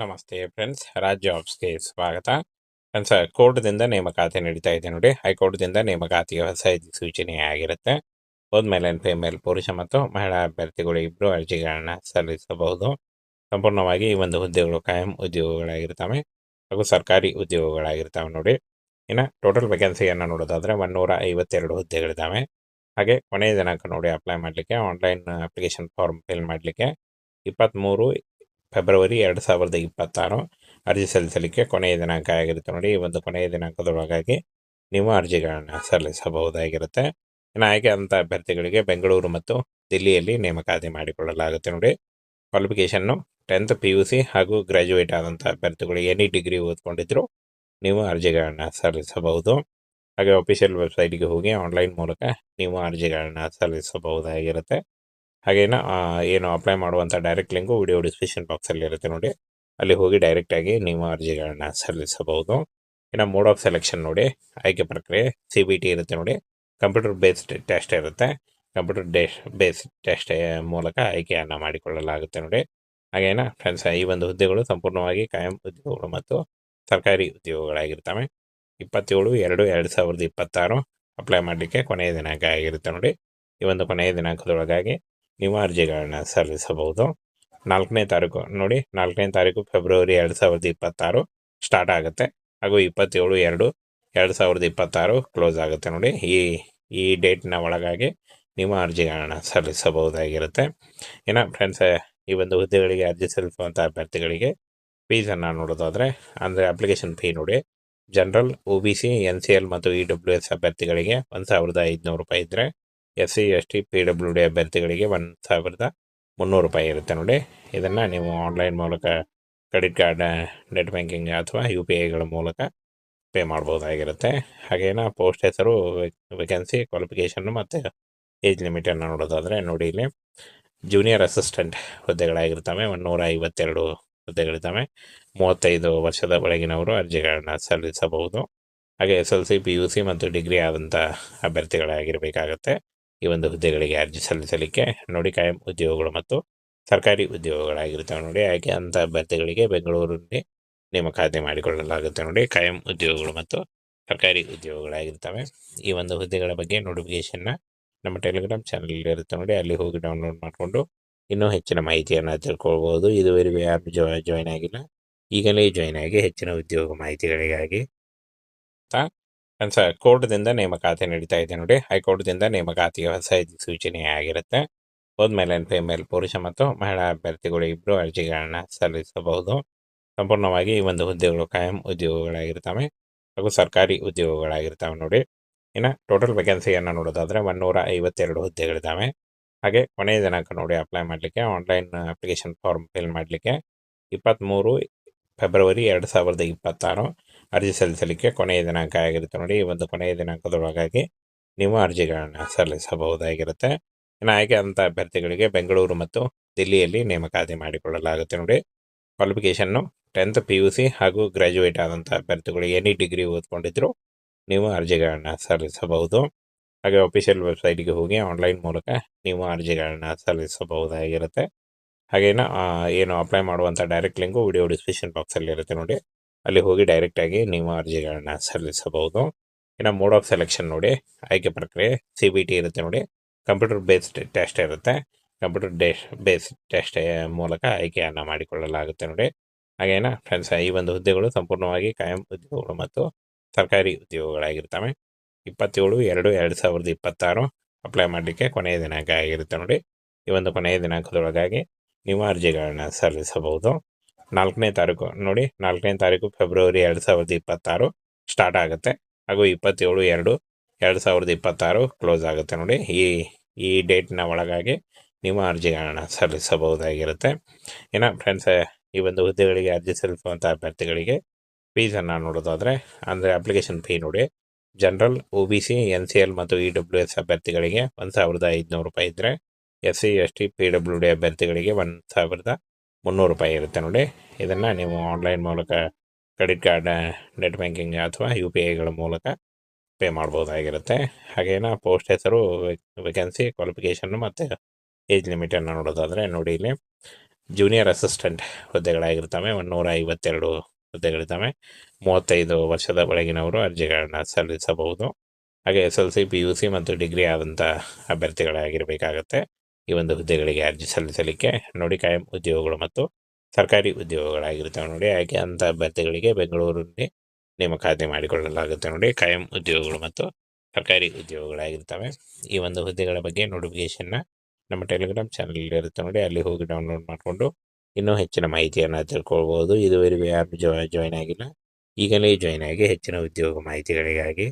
ನಮಸ್ತೆ ಫ್ರೆಂಡ್ಸ್ ರಾಜ್ ಜಾಬ್ಸ್ಗೆ ಸ್ವಾಗತ. ಫ್ರೆಂಡ್ಸ್ ಕೋರ್ಟ್ದಿಂದ ನೇಮಕಾತಿ ನಡೀತಾ ಇದೆ ನೋಡಿ. ಹೈಕೋರ್ಟ್ದಿಂದ ನೇಮಕಾತಿಗೆ ಹೊಸ ಸೂಚನೆ ಆಗಿರುತ್ತೆ. ಹೋದ್ಮೇಲೆ ಫೇಮೇಲ್ ಪುರುಷ ಮತ್ತು ಮಹಿಳಾ ಅಭ್ಯರ್ಥಿಗಳು ಇಬ್ಬರು ಅರ್ಜಿಗಳನ್ನು ಸಲ್ಲಿಸಬಹುದು. ಸಂಪೂರ್ಣವಾಗಿ ಈ ಒಂದು ಹುದ್ದೆಗಳು ಕಾಯಂ ಉದ್ಯೋಗಗಳಾಗಿರ್ತವೆ ಹಾಗೂ ಸರ್ಕಾರಿ ಉದ್ಯೋಗಗಳಾಗಿರ್ತವೆ ನೋಡಿ. ಇನ್ನು ಟೋಟಲ್ ವೇಕೆನ್ಸಿಯನ್ನು ನೋಡೋದಾದ್ರೆ ಒನ್ನೂರ ಐವತ್ತೆರಡು ಹುದ್ದೆಗಳಿದ್ದಾವೆ ಹಾಗೆ ಕೊನೆಯ ದಿನಾಂಕ ನೋಡಿ ಅಪ್ಲೈ ಮಾಡಲಿಕ್ಕೆ ಆನ್ಲೈನ್ ಅಪ್ಲಿಕೇಶನ್ ಫಾರ್ಮ್ ಫಿಲ್ ಮಾಡಲಿಕ್ಕೆ ಇಪ್ಪತ್ತ್ಮೂರು ಫೆಬ್ರವರಿ ಎರಡು ಸಾವಿರದ ಇಪ್ಪತ್ತಾರು ಅರ್ಜಿ ಸಲ್ಲಿಸಲಿಕ್ಕೆ ಕೊನೆಯ ದಿನಾಂಕ ಆಗಿರುತ್ತೆ ನೋಡಿ. ಈ ಒಂದು ಕೊನೆಯ ದಿನಾಂಕದೊಳಗಾಗಿ ನೀವು ಅರ್ಜಿಗಳನ್ನು ಸಲ್ಲಿಸಬಹುದಾಗಿರುತ್ತೆ. ಇನ್ನು ಆಯ್ಕೆ ಅಂತ ಅಭ್ಯರ್ಥಿಗಳಿಗೆ ಬೆಂಗಳೂರು ಮತ್ತು ದಿಲ್ಲಿಯಲ್ಲಿ ನೇಮಕಾತಿ ಮಾಡಿಕೊಳ್ಳಲಾಗುತ್ತೆ ನೋಡಿ. Qualification tenth P U C ಹಾಗೂ ಗ್ರ್ಯಾಜುಯೇಟ್ ಆದಂಥ ಅಭ್ಯರ್ಥಿಗಳು ಎನಿ ಡಿಗ್ರಿ ಓದ್ಕೊಂಡಿದ್ರು ನೀವು ಅರ್ಜಿಗಳನ್ನು ಸಲ್ಲಿಸಬಹುದು. ಹಾಗೆ ಅಫಿಷಿಯಲ್ ವೆಬ್ಸೈಟ್ಗೆ ಹೋಗಿ ಆನ್ಲೈನ್ ಮೂಲಕ ನೀವು ಅರ್ಜಿಗಳನ್ನು ಸಲ್ಲಿಸಬಹುದಾಗಿರುತ್ತೆ. ಹಾಗೇನ ಏನು ಅಪ್ಲೈ ಮಾಡುವಂಥ ಡೈರೆಕ್ಟ್ ಲಿಂಕು ವಿಡಿಯೋ ಡಿಸ್ಕ್ರಿಪ್ಷನ್ ಬಾಕ್ಸಲ್ಲಿ ಇರುತ್ತೆ ನೋಡಿ. ಅಲ್ಲಿ ಹೋಗಿ ಡೈರೆಕ್ಟಾಗಿ ನಿಮ್ಮ ಅರ್ಜಿಗಳನ್ನ ಸಲ್ಲಿಸಬಹುದು. ಇನ್ನು ಮೋಡ್ ಆಫ್ ಸೆಲೆಕ್ಷನ್ ನೋಡಿ, ಆಯ್ಕೆ ಪ್ರಕ್ರಿಯೆ ಸಿ ಬಿ ಟಿ ಇರುತ್ತೆ ನೋಡಿ. ಕಂಪ್ಯೂಟರ್ ಬೇಸ್ಡ್ ಟೆಸ್ಟ್ ಇರುತ್ತೆ. ಕಂಪ್ಯೂಟರ್ ಡೇ ಬೇಸ್ ಟೆಸ್ಟ್ ಮೂಲಕ ಆಯ್ಕೆಯನ್ನು ಮಾಡಿಕೊಳ್ಳಲಾಗುತ್ತೆ ನೋಡಿ. ಹಾಗೇನ ಫ್ರೆಂಡ್ಸ್ ಈ ಒಂದು ಹುದ್ದೆಗಳು ಸಂಪೂರ್ಣವಾಗಿ ಕಾಯಂ ಉದ್ಯೋಗಗಳು ಮತ್ತು ಸರ್ಕಾರಿ ಉದ್ಯೋಗಗಳಾಗಿರ್ತವೆ. ಇಪ್ಪತ್ತೇಳು ಎರಡು ಎರಡು ಸಾವಿರದ ಇಪ್ಪತ್ತಾರು ಅಪ್ಲೈ ಮಾಡಲಿಕ್ಕೆ ಕೊನೆಯ ದಿನಾಂಕ ಆಗಿರುತ್ತೆ ನೋಡಿ. ಈ ಒಂದು ಕೊನೆಯ ದಿನಾಂಕದೊಳಗಾಗಿ ನೀವು ಅರ್ಜಿಗಳನ್ನ ಸಲ್ಲಿಸಬಹುದು. ನಾಲ್ಕನೇ ತಾರೀಕು, ನೋಡಿ, ನಾಲ್ಕನೇ ತಾರೀಕು ಫೆಬ್ರವರಿ ಎರಡು ಸಾವಿರದ ಇಪ್ಪತ್ತಾರು ಸ್ಟಾರ್ಟ್ ಆಗುತ್ತೆ. ಹಾಗೂ ಇಪ್ಪತ್ತೇಳು, ಎರಡು ಎರಡು ಸಾವಿರದ ಇಪ್ಪತ್ತಾರು ಕ್ಲೋಸ್ ಆಗುತ್ತೆ, ನೋಡಿ. ಈ ಈ ಡೇಟ್ನ ಒಳಗಾಗಿ ನಿಮ್ಮ ಅರ್ಜಿಗಳನ್ನ ಸಲ್ಲಿಸಬಹುದಾಗಿರುತ್ತೆ. ಏನ ಫ್ರೆಂಡ್ಸ್ ಈ ಒಂದು ಹುದ್ದೆಗಳಿಗೆ ಅರ್ಜಿ ಸಲ್ಲಿಸುವಂಥ ಅಭ್ಯರ್ಥಿಗಳಿಗೆ ಫೀಸನ್ನು ನೋಡೋದಾದರೆ, ಅಂದರೆ ಅಪ್ಲಿಕೇಶನ್ ಫೀ ನೋಡಿ. General O B C N C L ಮತ್ತು ಇ ಡಬ್ಲ್ಯೂ ಎಸ್ ಅಭ್ಯರ್ಥಿಗಳಿಗೆ ಒಂದು ಸಾವಿರದ ಐದುನೂರು ರೂಪಾಯಿ ಇದ್ದರೆ S C S T P W D ಅಭ್ಯರ್ಥಿಗಳಿಗೆ ಒಂದು ಸಾವಿರದ ಮುನ್ನೂರು ರೂಪಾಯಿ ಇರುತ್ತೆ ನೋಡಿ. ಇದನ್ನು ನೀವು ಆನ್ಲೈನ್ ಮೂಲಕ ಕ್ರೆಡಿಟ್ ಕಾರ್ಡ್, ನೆಟ್ ಬ್ಯಾಂಕಿಂಗ್ ಅಥವಾ ಯು ಪಿ ಐಗಳ ಮೂಲಕ ಪೇ ಮಾಡ್ಬೋದಾಗಿರುತ್ತೆ. ಹಾಗೇನ ಪೋಸ್ಟ್ ಹೆಸರು ವೇಕೆನ್ಸಿ ಕ್ವಾಲಿಫಿಕೇಷನ್ನು ಮತ್ತು ಏಜ್ ಲಿಮಿಟನ್ನು ನೋಡೋದಾದರೆ ನೋಡಿ ಇಲ್ಲಿ. ಜೂನಿಯರ್ ಅಸಿಸ್ಟೆಂಟ್ ಹುದ್ದೆಗಳಾಗಿರ್ತವೆ. ಒಂದು ನೂರ ಐವತ್ತೆರಡು ಹುದ್ದೆಗಳಿದ್ದಾವೆ. ಮೂವತ್ತೈದು ವರ್ಷದ ಒಳಗಿನವರು ಅರ್ಜಿಗಳನ್ನು ಸಲ್ಲಿಸಬಹುದು. ಹಾಗೆ S L C, P U C ಮತ್ತು ಡಿಗ್ರಿ ಆದಂಥ ಅಭ್ಯರ್ಥಿಗಳಾಗಿರಬೇಕಾಗತ್ತೆ. ಈ ಒಂದು ಹುದ್ದೆಗಳಿಗೆ ಅರ್ಜಿ ಸಲ್ಲಿಸಲಿಕ್ಕೆ ನೋಡಿ ಕಾಯಂ ಉದ್ಯೋಗಗಳು ಮತ್ತು ಸರ್ಕಾರಿ ಉದ್ಯೋಗಗಳಾಗಿರ್ತವೆ ನೋಡಿ. ಹಾಗೆ ಅಂತ ಅಭ್ಯರ್ಥಿಗಳಿಗೆ ಬೆಂಗಳೂರಿನಲ್ಲಿ ನೇಮಕಾತಿ ಮಾಡಿಕೊಳ್ಳಲಾಗುತ್ತೆ ನೋಡಿ. ಕಾಯಂ ಉದ್ಯೋಗಗಳು ಮತ್ತು ಸರ್ಕಾರಿ ಉದ್ಯೋಗಗಳಾಗಿರ್ತವೆ ಈ ಒಂದು ಹುದ್ದೆಗಳ ಬಗ್ಗೆ ನೋಟಿಫಿಕೇಶನ್ನ ನಮ್ಮ ಟೆಲಿಗ್ರಾಮ್ ಚಾನಲ್ ಇರುತ್ತೆ ನೋಡಿ. ಅಲ್ಲಿ ಹೋಗಿ ಡೌನ್ಲೋಡ್ ಮಾಡಿಕೊಂಡು ಇನ್ನೂ ಹೆಚ್ಚಿನ ಮಾಹಿತಿಯನ್ನು ತಿಳ್ಕೊಳ್ಬೋದು. ಇದುವರೆಗೂ ಯಾರು ಜಾಯ್ನ್ ಆಗಿಲ್ಲ, ಈಗಲೇ ಜಾಯ್ನ್ ಆಗಿ ಹೆಚ್ಚಿನ ಉದ್ಯೋಗ ಮಾಹಿತಿಗಳಿಗಾಗಿ ಫ್ರೆಂಡ್ಸ್ ಕೋರ್ಟ್ದಿಂದ ನೇಮಕಾತಿ ನಡೀತಾ ಇದೆ ನೋಡಿ. ಹೈಕೋರ್ಟ್ದಿಂದ ನೇಮಕಾತಿಗೆ ಹೊಸ ಸೂಚನೆ ಆಗಿರುತ್ತೆ ಹೋದ್ಮೇಲೆ ಫೇಮೇಲ್, ಪುರುಷ ಮತ್ತು ಮಹಿಳಾ ಅಭ್ಯರ್ಥಿಗಳು ಇಬ್ಬರು ಅರ್ಜಿಗಳನ್ನು ಸಲ್ಲಿಸಬಹುದು. ಸಂಪೂರ್ಣವಾಗಿ ಈ ಒಂದು ಹುದ್ದೆಗಳು ಕಾಯಂ ಉದ್ಯೋಗಗಳಾಗಿರ್ತವೆ ಹಾಗೂ ಸರ್ಕಾರಿ ಉದ್ಯೋಗಗಳಾಗಿರ್ತವೆ ನೋಡಿ. ಇನ್ನು ಟೋಟಲ್ ವೇಕೆನ್ಸಿಯನ್ನು ನೋಡೋದಾದರೆ ಒನ್ನೂರ ಐವತ್ತೆರಡು ಹುದ್ದೆಗಳಿದ್ದಾವೆ. ಹಾಗೆ ಕೊನೆಯ ದಿನಾಂಕ ನೋಡಿ ಅಪ್ಲೈ ಮಾಡಲಿಕ್ಕೆ, ಆನ್ಲೈನ್ ಅಪ್ಲಿಕೇಶನ್ ಫಾರ್ಮ್ ಫಿಲ್ ಮಾಡಲಿಕ್ಕೆ ಇಪ್ಪತ್ತ್ಮೂರು ಫೆಬ್ರವರಿ ಎರಡು ಸಾವಿರದ ಇಪ್ಪತ್ತಾರು. ಅರ್ಜಿ ಸಲ್ಲಿಸಲಿಕ್ಕೆ ಕೊನೆಯ ದಿನಾಂಕ ಆಗಿರುತ್ತೆ ನೋಡಿ. ಈ ಒಂದು ಕೊನೆಯ ದಿನಾಂಕದೊಳಗಾಗಿ ನೀವು ಅರ್ಜಿಗಳನ್ನು ಸಲ್ಲಿಸಬಹುದಾಗಿರುತ್ತೆ. ಇನ್ನು ಆಯ್ಕೆ ಅಂತ ಅಭ್ಯರ್ಥಿಗಳಿಗೆ ಬೆಂಗಳೂರು ಮತ್ತು ದಿಲ್ಲಿಯಲ್ಲಿ ನೇಮಕಾತಿ ಮಾಡಿಕೊಳ್ಳಲಾಗುತ್ತೆ ನೋಡಿ. Qualification tenth P U C ಹಾಗೂ ಗ್ರ್ಯಾಜುಯೇಟ್ ಆದಂಥ ಅಭ್ಯರ್ಥಿಗಳು ಎನಿ ಡಿಗ್ರಿ ಓದ್ಕೊಂಡಿದ್ರು ನೀವು ಅರ್ಜಿಗಳನ್ನು ಸಲ್ಲಿಸಬಹುದು. ಹಾಗೆ ಅಫಿಷಿಯಲ್ ವೆಬ್ಸೈಟ್ಗೆ ಹೋಗಿ ಆನ್ಲೈನ್ ಮೂಲಕ ನೀವು ಅರ್ಜಿಗಳನ್ನು ಸಲ್ಲಿಸಬಹುದಾಗಿರುತ್ತೆ. ಹಾಗೇನ ಏನು ಅಪ್ಲೈ ಮಾಡುವಂಥ ಡೈರೆಕ್ಟ್ ಲಿಂಕು ವಿಡಿಯೋ ಡಿಸ್ಕ್ರಿಪ್ಷನ್ ಬಾಕ್ಸಲ್ಲಿ ಇರುತ್ತೆ ನೋಡಿ. ಅಲ್ಲಿ ಹೋಗಿ ಡೈರೆಕ್ಟಾಗಿ ನೀವು ಅರ್ಜಿಗಳನ್ನ ಸಲ್ಲಿಸಬಹುದು. ಇನ್ನು ಮೋಡ್ ಆಫ್ ಸೆಲೆಕ್ಷನ್ ನೋಡಿ, ಆಯ್ಕೆ ಪ್ರಕ್ರಿಯೆ ಸಿ ಬಿ ಟಿ ಇರುತ್ತೆ ನೋಡಿ. ಕಂಪ್ಯೂಟರ್ ಬೇಸ್ಡ್ ಟೆಸ್ಟ್ ಇರುತ್ತೆ. ಕಂಪ್ಯೂಟರ್ ಡೇಶ್ ಬೇಸ್ಡ್ ಟೆಸ್ಟ್ ಮೂಲಕ ಆಯ್ಕೆಯನ್ನು ಮಾಡಿಕೊಳ್ಳಲಾಗುತ್ತೆ ನೋಡಿ. ಹಾಗೇನ ಫ್ರೆಂಡ್ಸ್ ಈ ಒಂದು ಹುದ್ದೆಗಳು ಸಂಪೂರ್ಣವಾಗಿ ಕಾಯಂ ಉದ್ಯೋಗಗಳು ಮತ್ತು ಸರ್ಕಾರಿ ಉದ್ಯೋಗಗಳಾಗಿರ್ತವೆ. ಇಪ್ಪತ್ತೇಳು ಎರಡು ಎರಡು ಸಾವಿರದ ಇಪ್ಪತ್ತಾರು ಅಪ್ಲೈ ಮಾಡಲಿಕ್ಕೆ ಕೊನೆಯ ದಿನಾಂಕ ಆಗಿರುತ್ತೆ ನೋಡಿ. ಈ ಒಂದು ಕೊನೆಯ ದಿನಾಂಕದೊಳಗಾಗಿ ನೀವು ಅರ್ಜಿಗಳನ್ನು ಸಲ್ಲಿಸಬಹುದು. ನಾಲ್ಕನೇ ತಾರೀಕು, ನೋಡಿ, ನಾಲ್ಕನೇ ತಾರೀಕು ಫೆಬ್ರವರಿ ಎರಡು ಸಾವಿರದ ಇಪ್ಪತ್ತಾರು ಸ್ಟಾರ್ಟ್ ಆಗುತ್ತೆ. ಹಾಗೂ ಇಪ್ಪತ್ತೇಳು ಎರಡು ಎರಡು ಸಾವಿರದ ಇಪ್ಪತ್ತಾರು ಕ್ಲೋಸ್ ಆಗುತ್ತೆ, ನೋಡಿ. ಈ ಈ ಡೇಟ್ನ ಒಳಗಾಗಿ ನಿಮ್ಮ ಅರ್ಜಿಗಳನ್ನು ಸಲ್ಲಿಸಬಹುದಾಗಿರುತ್ತೆ. ಇನ್ನು ಫ್ರೆಂಡ್ಸ್ ಈ ಒಂದು ಹುದ್ದೆಗಳಿಗೆ ಅರ್ಜಿ ಸಲ್ಲಿಸುವಂಥ ಅಭ್ಯರ್ಥಿಗಳಿಗೆ ಫೀಸನ್ನು ನೋಡೋದಾದರೆ, ಅಂದರೆ ಅಪ್ಲಿಕೇಶನ್ ಫೀ ನೋಡಿ general O B C N C L ಮತ್ತು ಇ ಡಬ್ಲ್ಯೂ ಎಸ್ ಅಭ್ಯರ್ಥಿಗಳಿಗೆ ಒಂದು ಸಾವಿರದ ಐದುನೂರು ರೂಪಾಯಿ ಇದ್ದರೆ S C S T P W D ಅಭ್ಯರ್ಥಿಗಳಿಗೆ ಒಂದು ಸಾವಿರದ ಮುನ್ನೂರು ರೂಪಾಯಿ ಇರುತ್ತೆ ನೋಡಿ. ಇದನ್ನು ನೀವು ಆನ್ಲೈನ್ ಮೂಲಕ ಕ್ರೆಡಿಟ್ ಕಾರ್ಡ್ ನೆಟ್ ಬ್ಯಾಂಕಿಂಗ್ ಅಥವಾ ಯು ಪಿ ಐಗಳ ಮೂಲಕ ಪೇ ಮಾಡ್ಬೋದಾಗಿರುತ್ತೆ. ಹಾಗೇನ ಪೋಸ್ಟ್ ಹೆಸರು ವೇಕೆನ್ಸಿ ಕ್ವಾಲಿಫಿಕೇಷನ್ನು ಮತ್ತು ಏಜ್ ಲಿಮಿಟನ್ನು ನೋಡೋದಾದರೆ ನೋಡಿ ಇಲ್ಲಿ ಜೂನಿಯರ್ ಅಸಿಸ್ಟೆಂಟ್ ಹುದ್ದೆಗಳಾಗಿರ್ತವೆ. ಒಂದು ನೂರ ಐವತ್ತೆರಡು ಹುದ್ದೆಗಳಿದ್ದಾವೆ. ಮೂವತ್ತೈದು ವರ್ಷದ ಒಳಗಿನವರು ಅರ್ಜಿಗಳನ್ನು ಸಲ್ಲಿಸಬಹುದು. ಹಾಗೆ S L C P U C ಮತ್ತು ಡಿಗ್ರಿ ಆದಂಥ ಅಭ್ಯರ್ಥಿಗಳಾಗಿರಬೇಕಾಗತ್ತೆ. ಈ ಒಂದು ಹುದ್ದೆಗಳಿಗೆ ಅರ್ಜಿ ಸಲ್ಲಿಸಲಿಕ್ಕೆ ನೋಡಿ ಕಾಯಂ ಉದ್ಯೋಗಗಳು ಮತ್ತು ಸರ್ಕಾರಿ ಉದ್ಯೋಗಗಳಾಗಿರ್ತವೆ ನೋಡಿ. ಹಾಗೆ ಅಂತ ಅಭ್ಯರ್ಥಿಗಳಿಗೆ ಬೆಂಗಳೂರಿನಲ್ಲಿ ನೇಮಕಾತಿ ಮಾಡಿಕೊಳ್ಳಲಾಗುತ್ತೆ ನೋಡಿ. ಕಾಯಂ ಉದ್ಯೋಗಗಳು ಮತ್ತು ಸರ್ಕಾರಿ ಉದ್ಯೋಗಗಳಾಗಿರ್ತವೆ ಈ ಒಂದು ಹುದ್ದೆಗಳ ಬಗ್ಗೆ ನೋಟಿಫಿಕೇಶನ್ನ ನಮ್ಮ ಟೆಲಿಗ್ರಾಮ್ ಚಾನಲ್ ಇರುತ್ತೆ ನೋಡಿ. ಅಲ್ಲಿ ಹೋಗಿ ಡೌನ್ಲೋಡ್ ಮಾಡಿಕೊಂಡು ಇನ್ನೂ ಹೆಚ್ಚಿನ ಮಾಹಿತಿಯನ್ನು ತಿಳ್ಕೊಳ್ಬೋದು. ಇದುವರೆಗೂ ಯಾರು ಜಾಯ್ನ್ ಆಗಿಲ್ಲ, ಈಗಲೇ ಜಾಯ್ನ್ ಆಗಿ ಹೆಚ್ಚಿನ ಉದ್ಯೋಗ ಮಾಹಿತಿಗಳಿಗಾಗಿ